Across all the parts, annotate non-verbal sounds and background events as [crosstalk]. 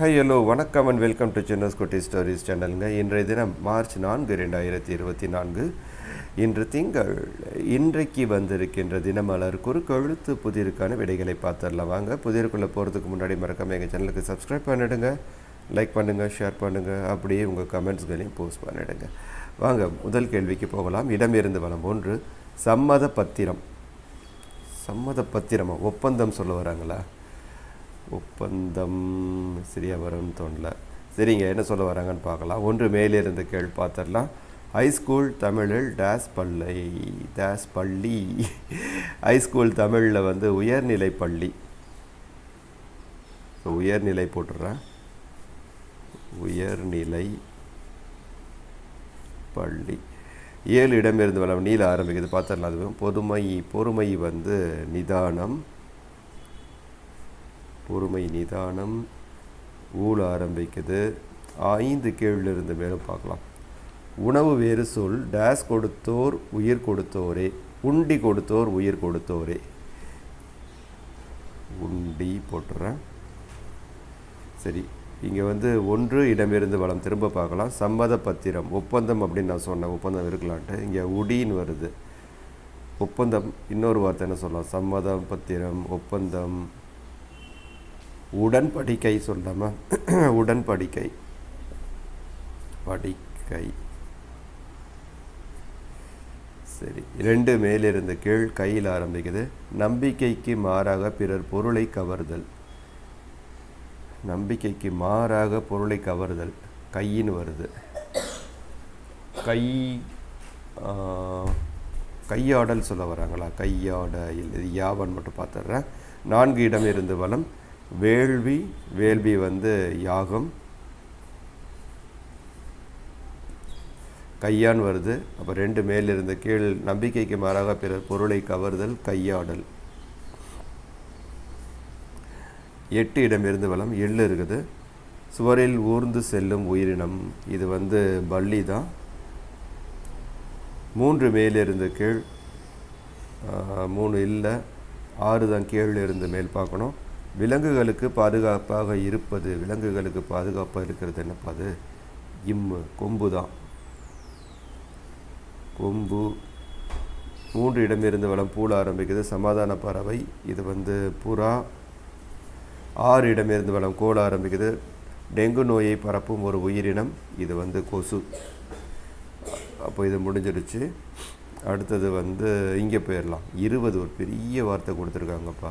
High hello வணக்கம் and welcome to சின்னஸ் குட்டி ஸ்டோரிஸ் சேனலுங்க இன்றைய தினம் மார்ச் நான்கு ரெண்டாயிரத்தி இருபத்தி நான்கு. இன்று திங்கள் இன்றைக்கு வந்திருக்கின்ற தினமலர் குறுக்கெழுத்து புதிருக்கான விடைகளை பார்த்துடலாம். வாங்க புதிருக்குள்ளே போகிறதுக்கு முன்னாடி மறக்காமல் எங்கள் சேனலுக்கு சப்ஸ்கிரைப் பண்ணிடுங்க. லைக் பண்ணுங்கள் ஷேர் பண்ணுங்கள் அப்படியே உங்கள் கமெண்ட்ஸ்களையும் போஸ்ட் பண்ணிடுங்க. வாங்க முதல் கேள்விக்கு போகலாம். இடமிருந்து வளம் ஒன்று சம்மத பத்திரம் சம்மத பத்திரமா ஒப்பந்தம் சொல்ல வராங்களா? ஒப்பந்தம். சரியா வரும்னு தோணல சரிங்க என்ன சொல்ல வராங்கன்னு பார்க்கலாம். ஒன்று மேலிருந்து கேள் பார்த்துடலாம் ஹைஸ்கூல் தமிழில் டேஸ் பள்ளி டேஸ் பள்ளி. ஹைஸ்கூல் தமிழில் வந்து உயர்நிலை பள்ளி. ஸோ உயர்நிலை போட்டுடுறேன் உயர்நிலை பள்ளி. ஏழு இடமிருந்து வளம் நீல ஆரம்பிக்குது. பார்த்துடலாம் அதுவும் பொறுமை பொறுமை வந்து நிதானம். பொறுமை நிதானம் ஊழ ஆரம்பிக்குது. ஐந்து கீழிருந்து மேலும் பார்க்கலாம். உணவு வேறு சொல் டேஸ் கொடுத்தோர் உயிர் கொடுத்தோரே. உண்டி கொடுத்தோர் உயிர் கொடுத்தோரே. உண்டி போட்டுறேன். சரி இங்கே வந்து ஒன்று இடமிருந்து வளம். திரும்ப பார்க்கலாம். சம்மத பத்திரம் ஒப்பந்தம் அப்படின்னு நான் சொன்னேன். ஒப்பந்தம் இருக்கலான்ட்டு. இங்கே உடின்னு வருது. ஒப்பந்தம் இன்னொரு வார்த்தை என்ன சொல்லலாம்? சம்மதம் பத்திரம் ஒப்பந்தம். உடன்படிக்கை சொல்லாமல் உடன்படிக்கை. படிக்கை. சரி ரெண்டு மேலிருந்து கீழ் கையில் ஆரம்பிக்குது. நம்பிக்கைக்கு மாறாக பிறர் பொருளை கவர்தல். நம்பிக்கைக்கு மாறாக பொருளை கவர்தல். கையின்னு வருது. கை கையாடல் சொல்ல வராங்களா? கையாட இது யாவன் மட்டும் பார்த்துட்றேன். நான்கு இடம் இருந்து வளம் வேள்வி வேள்வி வந்து யாகம். கையான் வருது. அப்போ ரெண்டு மேல் கீழ் நம்பிக்கைக்கு மாறாக பிறர் பொருளை கவர்தல் கையாடல். எட்டு இடமிருந்து வளம் எள்ளு இருக்குது. சுவரில் ஊர்ந்து செல்லும் உயிரினம். இது வந்து பள்ளி தான். மூன்று மேலிருந்து கீழ் மூணு இல்லை ஆறு தான் கீழ் இருந்து மேல் பார்க்கணும். விலங்குகளுக்கு பாதுகாப்பாக இருப்பது விலங்குகளுக்கு பாதுகாப்பாக இருக்கிறது என்னப்பா அது? இம்மு கொம்பு தான். கொம்பு மூன்று இடமிருந்து வளம் பூல ஆரம்பிக்குது. சமாதான பறவை இது வந்து புறா. ஆறு இடமிருந்து வளம் கோல ஆரம்பிக்குது. டெங்கு நோயை பரப்பும் ஒரு உயிரினம் இது வந்து கொசு. அப்போ இது முடிஞ்சிடுச்சு. அடுத்தது வந்து இங்கே போயிடலாம். இருபது ஒரு பெரிய வார்த்தை கொடுத்துருக்காங்கப்பா.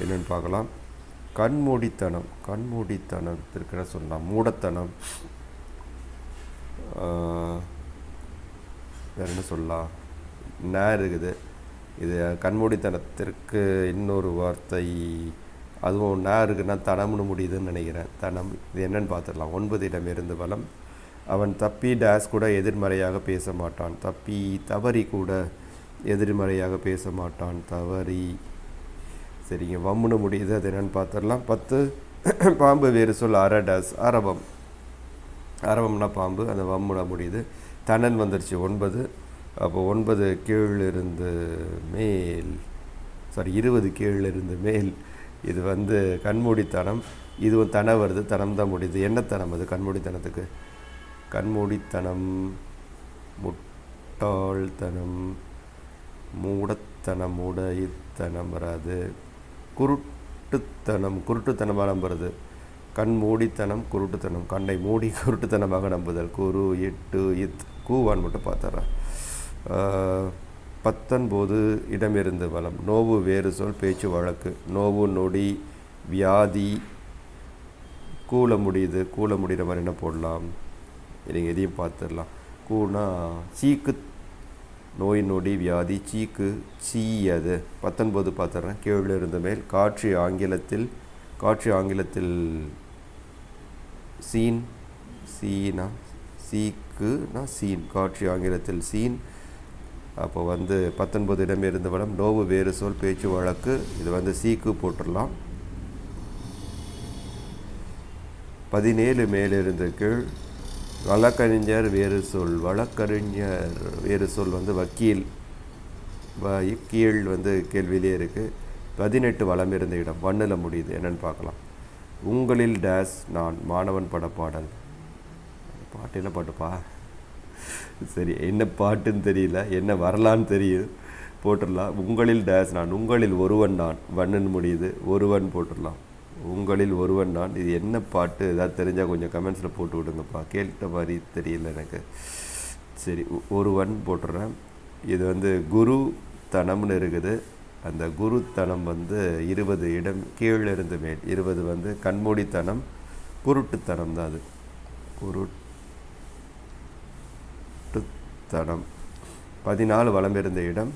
என்னென்னு பார்க்கலாம். கண்மூடித்தனம் கண்மூடித்தனம் இருக்கிற சொல்லலாம். மூடத்தனம். வேறு என்ன சொல்லலாம்? நேர் இருக்குது. இது கண்மூடித்தனத்திற்கு இன்னொரு வார்த்தை. அதுவும் நே இருக்குன்னா தனம்னு முடியுதுன்னு நினைக்கிறேன். தனம். இது என்னன்னு பார்த்துடலாம். ஒன்பது இடம் இருந்து வளம் அவன் தப்பி டேஸ் கூட எதிர்மறையாக பேச மாட்டான். தப்பி தவறி கூட எதிர்மறையாக பேச மாட்டான். தவறி சரிங்க வம்முன்னு முடியுது அது என்னென்னு பார்த்துடலாம் பத்து [clears throat] பாம்பு வேறு சொல் அரடஸ் அரவம். அரவம்னா பாம்பு அந்த வம்முன முடியுது. தனன் வந்துருச்சு ஒன்பது. அப்போ ஒன்பது கீழ் இருந்து மேல் சாரி இருபது கீழ் இருந்து மேல். இது வந்து கண்மூடித்தனம். இதுவும் தன வருது தனம் தான் முடியுது. என்ன தனம் அது கண்மூடித்தனத்துக்கு? கண்மூடித்தனம் முட்டாள்தனம் மூடத்தனம் மூடத்தனம் வராது. குருட்டுத்தனம் குருட்டுத்தனமாக நம்புறது. கண் மூடித்தனம் குருட்டுத்தனம். கண்ணை மூடி குருட்டுத்தனமாக நம்புதல். குரு எட்டு இத் கூவான் மட்டும் பார்த்துட்றேன் பத்தொன்போது இடமிருந்து வளம். நோவு வேறு சொல் பேச்சு வழக்கு. நோவு நொடி வியாதி. கூல முடியுது. கூல முடிகிற மாதிரி என்ன போடலாம்? நீங்கள் எதையும் பார்த்துடலாம். கூனா சீக்கு நோய் நொடி வியாதி சீக்கு சீயது. பத்தொன்பது பார்த்துட்றேன் கீழே இருந்த மேல் காட்சி ஆங்கிலத்தில் காற்று ஆங்கிலத்தில் சீன் சீனா சீக்குனா சீன் காட்சி ஆங்கிலத்தில் சீன். அப்போ வந்து பத்தொன்பது இடம் இருந்த படம் நோவு வேறு சொல் பேச்சு வழக்கு. இது வந்து சீக்கு போட்டுடலாம். பதினேழு மேலிருந்து கீழ் வழக்கறிஞர் வேறு சொல் வழக்கறிஞர் வேறு சொல் வந்து வக்கீல். வ கீழ் வந்து கேள்வியிலே இருக்குது பதினெட்டு வளம் இருந்த இடம் வண்ணில் முடியுது என்னன்னு பார்க்கலாம். உங்களில் டேஸ் நான் மாணவன் பட பாடல். பாட்டு என்ன பாட்டுப்பா. சரி என்ன பாட்டுன்னு தெரியல என்ன வரலான்னு தெரியும் போட்டுடலாம். உங்களில் டேஸ் நான் உங்களில் ஒருவன் நான் வண்ணன் முடியுது ஒருவன் போட்டுடலாம். உங்களில் ஒருவன் நான். இது என்ன பாட்டு? ஏதாவது தெரிஞ்சால் கொஞ்சம் கமெண்ட்ஸில் போட்டு விடுங்கப்பா. கேட்ட மாதிரி தெரியல எனக்கு. சரி ஒ- ஒருவன் போட்டுடுறேன் இது வந்து குரு தனம்னு இருக்குது. அந்த குருத்தனம் வந்து இருபது இடம் கீழே இருந்து மேல். இருபது வந்து கண்மூடித்தனம் குருட்டுத்தனம் தான் அது. குருட்டுத்தனம் பதினாலு வலம் இருந்த இடம்.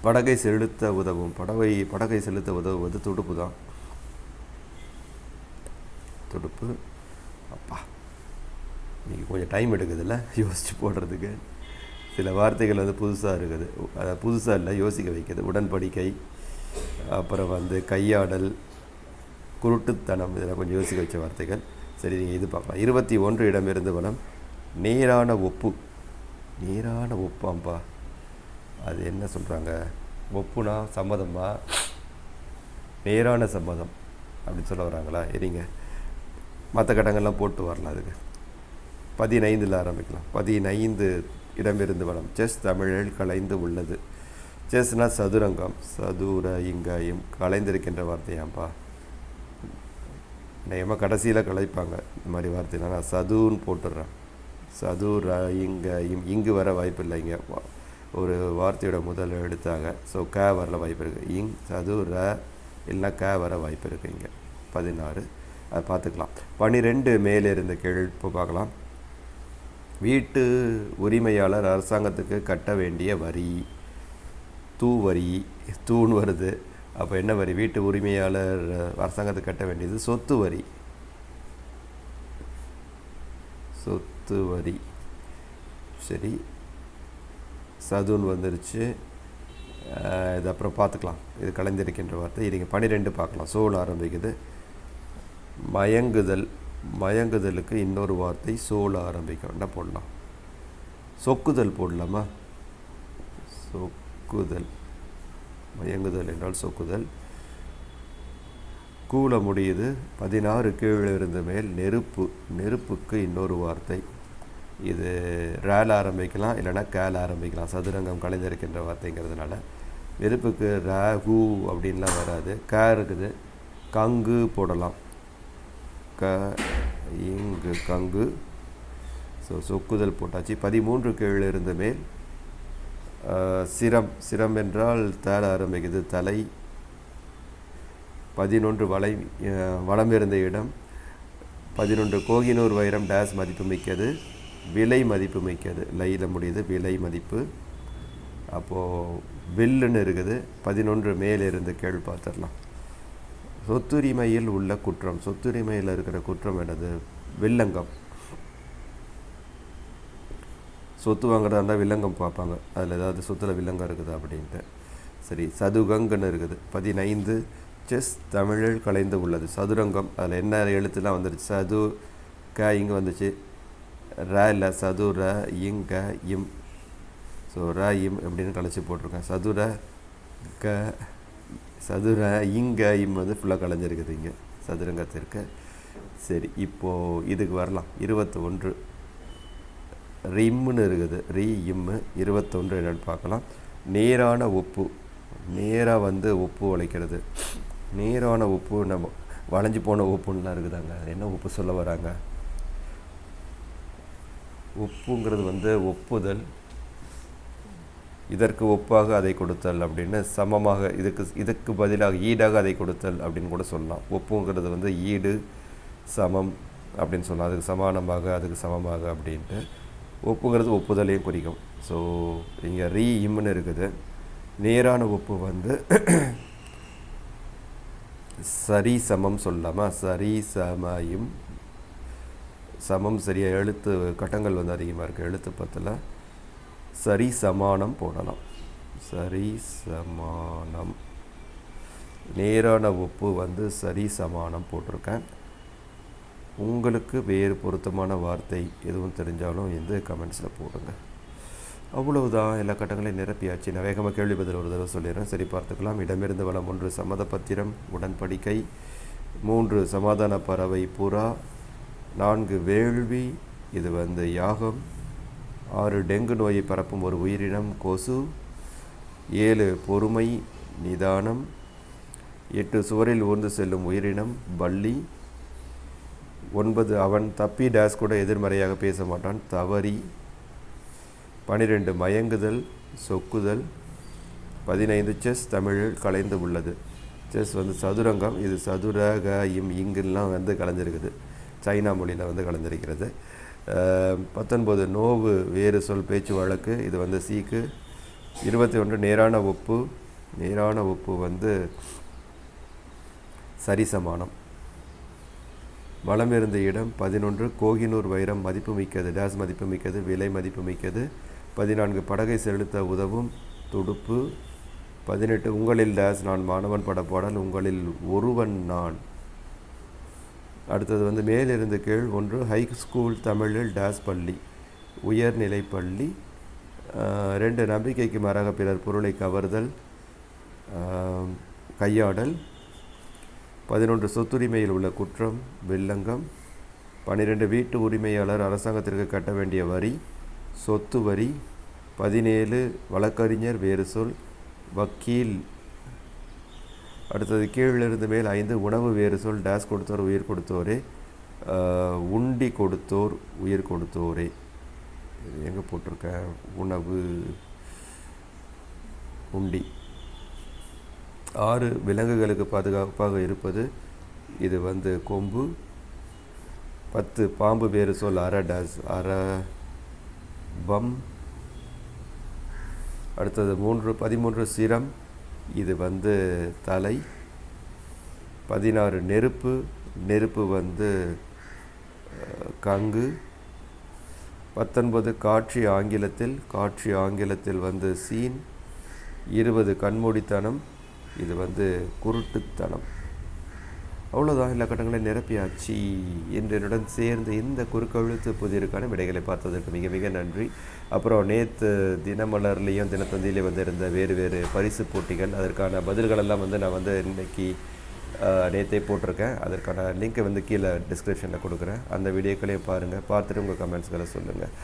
படகை செலுத்த உதவும். படகை படகை செலுத்த உதவுவது துடுப்பு தான் துடுப்பு அப்பா இன்றைக்கி கொஞ்சம் டைம் எடுக்குதுல்ல? [laughs] யோசித்து போடுறதுக்கு. சில வார்த்தைகள் வந்து புதுசாக இருக்குது. புதுசாக இல்லை யோசிக்க வைக்கிறது. உடன்படிக்கை அப்புறம் வந்து கையாடல் குருட்டுத்தனம் இதெல்லாம் கொஞ்சம் யோசிக்க வச்ச வார்த்தைகள். சரி நீங்கள் இது பார்க்கலாம். இருபத்தி ஒன்று இடமிருந்து வனம் நேரான ஒப்பு. நேரான ஒப்பாம்பா. அது என்ன சொல்கிறாங்க ஒப்புனா சம்மதமா நேரான சம்மதம். அப்படின்னு சொல்ல வராங்களா? எரிங்க. மற்ற கடங்கள்லாம் போட்டு வரலாம் அதுக்கு. பதினைந்தில் ஆரம்பிக்கலாம். பதினைந்து இடமிருந்து வளம் செஸ் தமிழில் கலைந்து உள்ளது. செஸ்னால் சதுரங்கம். சதுர இங்காயும். கலைந்திருக்கின்ற வார்த்தையாம்பா நேயமாக கடைசியில் கலைப்பாங்க. இந்த மாதிரி வார்த்தைலாம் நான் சதுன்னு போட்டுடுறேன். சதுர இங்காயும். இங்கு வர வாய்ப்பு இல்லை இங்கே ஒரு வார்த்தையோட முதல் எடுத்தாங்க ஸோ க வரல வாய்ப்பு இருக்குது இங் சதுர இல்லைன்னா க வர வாய்ப்பு இருக்குது இங்கே பதினாறு. அதை பார்த்துக்கலாம். பன்னிரெண்டு மேலே இருந்த கேள்வி பார்க்கலாம். வீட்டு உரிமையாளர் அரசாங்கத்துக்கு கட்ட வேண்டிய வரி. தூ வரி தூண் வருது. அப்போ என்ன வரி? வீட்டு உரிமையாளர் அரசாங்கத்துக்கு கட்ட வேண்டியது சொத்து வரி. சொத்து வரி. சரி. சதுன்னு வந்துருச்சு. இது அப்புறம் பார்த்துக்கலாம். இது கலைஞ்சிருக்கின்ற வார்த்தை. இதுங்க பன்னிரெண்டு பார்க்கலாம். சோல் ஆரம்பிக்குது. மயங்குதல் மயங்குதலுக்கு இன்னொரு வார்த்தை சோழ ஆரம்பிக்கும். என்ன போடலாம்? சொக்குதல் போடலாமா? சொக்குதல். மயங்குதல் என்றால் சொக்குதல். கூல முடியுது. பதினாறு கீழே இருந்து மேல் நெருப்பு நெருப்புக்கு இன்னொரு வார்த்தை. இது ரேல் ஆரம்பிக்கலாம் இல்லைன்னா கேல் ஆரம்பிக்கலாம். சதுரங்கம் கலைந்திருக்கின்ற வார்த்தைங்கிறதுனால. நெருப்புக்கு ரா ஹூ அப்படின்லாம் வராது. கே இருக்குது. கங்கு போடலாம். க இங்கு கங்கு. ஸோ சொக்குதல் போட்டாச்சு. பதிமூன்று கீழே இருந்த மேல். சிரம் சிரம் என்றால் தேட ஆரம்பிக்குது தலை. பதினொன்று வளை வளம் இருந்த இடம். பதினொன்று கோகினூர் வைரம் டேஸ் மதிப்பு மிக்கது. விலை மதிப்பு மிக்கது. லையில் முடியுது விலை மதிப்பு. அப்போது வில்லுன்னு இருக்குது. பதினொன்று மேலே இருந்து கேள்வி பார்த்துடலாம். சொத்துரிமையில் உள்ள குற்றம் சொத்துரிமையில் இருக்கிற குற்றம் என்னது? வில்லங்கம். சொத்து வாங்குறதா இருந்தால் வில்லங்கம் பார்ப்பாங்க. அதில் ஏதாவது சொத்தில் வில்லங்கம் இருக்குது அப்படின்ட்டு. சரி சதுகங்கன்னு இருக்குது. பதினைந்து செஸ் தமிழில் கலைந்து உள்ளது. சதுரங்கம் அதில் என்ன எழுத்துலாம் வந்துருச்சு? சது க இங்கே வந்துச்சு. ர இல்லை சது ர இங்க இம். ஸோ ர இம் அப்படின்னு கலைச்சி போட்டிருக்கேன். சதுர க சதுர இங்க இம் வந்து ஃபுல்லாக கலைஞ்சிருக்குது இங்கே. சதுரங்கத்திற்கு. சரி இப்போது இதுக்கு வரலாம். இருபத்தி ஒன்று ரிம்னு இருக்குது. ரி இம்மு இருபத்தொன்று என்னென்னு பார்க்கலாம். நேரான உப்பு. நேராக வந்து உப்பு உழைக்கிறது நேரான உப்பு நம்ம வளைஞ்சு போன உப்புன்னெலாம் இருக்குதாங்க. அது என்ன உப்பு சொல்ல வராங்க? உப்புங்கிறது வந்து ஒப்புதல். இதற்கு ஒப்பாக அதை கொடுத்தல் அப்படின்னு சமமாக இதுக்கு இதுக்கு பதிலாக ஈடாக அதை கொடுத்தல் அப்படின்னு கூட சொல்லலாம். ஒப்புங்கிறது வந்து ஈடு சமம் அப்படின்னு சொல்லலாம். அதுக்கு சமானமாக அதுக்கு சமமாக அப்படின்ட்டு. ஒப்புங்கிறது ஒப்புதலையும் குறிக்கும். ஸோ இங்கே ரீ இம்னு இருக்குது. நேரான ஒப்பு வந்து சரி சமம் சொல்லலாமா? சரி சமயும். சமம் சரியாக எழுத்து கட்டங்கள் வந்து அதிகமாக இருக்குது எழுத்து பத்தில் சரி சமானம் போடலாம். சரி சமானம் நேரான ஒப்பு வந்து சரி சமானம் போட்டிருக்கேன். உங்களுக்கு வேறு பொருத்தமான வார்த்தை எதுவும் தெரிஞ்சாலும் இந்த கமெண்ட்ஸில் போடுங்க. அவ்வளவுதான். எல்லா கட்டங்களையும் நிரப்பியாச்சு. நான் வேகமாக கேள்வி பதில் ஒரு தடவை சொல்லிடுறேன். சரி பார்த்துக்கலாம். இடமிருந்து வளம் ஒன்று சம்மத பத்திரம் உடன்படிக்கை. மூன்று சமாதான பறவை புறா. நான்கு வேள்வி. இது வந்து யாகம். ஆறு டெங்கு நோயை பரப்பும் ஒரு உயிரினம் கொசு. ஏழு பொறுமை நிதானம். எட்டு சுவரில் ஊர்ந்து செல்லும் உயிரினம் பள்ளி ஒன்பது அவன் தப்பி டேஸ் கூட எதிர்மறையாக பேச மாட்டான் தவறி. பனிரெண்டு மயங்குதல் சொக்குதல். பதினைந்து செஸ் தமிழில் கலைந்து உள்ளது. செஸ் வந்து சதுரங்கம் இது சதுரக இம் இங்குலாம் வந்து கலைஞ்சிருக்குது சைனா மொழியில் வந்து கலைஞ்சிருக்கிறது பத்தொன்பது நோவு வேறு சொல் பேச்சு வழக்கு. இது வந்து சீக்கு. இருபத்தி ஒன்று நேரான ஒப்பு. நேரான ஒப்பு வந்து சரிசமானம். வளம் இருந்த இடம் பதினொன்று கோகினூர் வைரம் மதிப்பு மிக்கது டேஸ் மதிப்புமிக்கது விலை மதிப்பு மிக்கது. பதினான்கு படகை செலுத்த உதவும் துடுப்பு. பதினெட்டு உங்களில் டேஸ் நான் மாணவன் பட பாடல் உங்களில் ஒருவன் நான். அடுத்தது வந்து மேலிருந்து கீழ் ஒன்று ஹை ஸ்கூல் தமிழில் டேஸ் பள்ளி உயர்நிலை பள்ளி ரெண்டு நம்பிக்கைக்கு மாறாக பிறர் பொருளை கவர்தல் கையாடல் பதினொன்று சொத்துரிமையில் உள்ள குற்றம் வில்லங்கம் பன்னிரெண்டு வீட்டு உரிமையாளர் அரசாங்கத்திற்கு கட்ட வேண்டிய வரி சொத்து வரி பதினேழு வழக்கறிஞர் வேறு சொல் வக்கீல் அடுத்தது கீழிருந்து மேல் ஐந்து உணவு வேறு சொல் டேஸ் கொடுத்தோர் உயிர் கொடுத்தோரே. உண்டி கொடுத்தோர் உயிர் கொடுத்தோரே. இது எங்கே போட்டிருக்கேன் உணவு உண்டி. ஆறு விலங்குகளுக்கு பாதுகாப்பாக இருப்பது இது வந்து கொம்பு. பத்து பாம்பு வேறு சொல் அர டஸ் அர பம் அடுத்தது மூன்று பதிமூன்று சிரம் இது வந்து தலை பதினாறு நெருப்பு நெருப்பு வந்து கங்கு பத்தொன்பது காட்சி ஆங்கிலத்தில் காட்சி ஆங்கிலத்தில் வந்து சீன் இருபது கண்மூடித்தனம் இது வந்து குருட்டுத்தனம். அவ்வளோதான் எல்லா கட்டங்களையும் நிரப்பியாச்சு என்று என்னுடன் சேர்ந்து இந்த குறுக்கெழுத்து புதிருக்கான விடைகளை பார்த்ததற்கு மிக மிக நன்றி. அப்புறம் நேற்று தினமலர்லேயும் தினத்தந்தியிலையும் வந்திருந்த வேறு வேறு பரிசு போட்டிகள் அதற்கான பதில்களெல்லாம் வந்து நான் வந்து இன்றைக்கி நேற்றே போட்டிருக்கேன். அதற்கான லிங்க்கை வந்து கீழே டிஸ்கிரிப்ஷனில் கொடுக்குறேன். அந்த வீடியோக்களையும் பாருங்கள் பார்த்துட்டு உங்கள் கமெண்ட்ஸ்களை சொல்லுங்கள்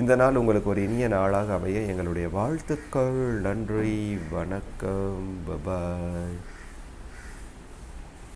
இந்த நாள் உங்களுக்கு ஒரு இனிய நாளாக அமைய எங்களுடைய வாழ்த்துக்கள். நன்றி. வணக்கம். பபாய்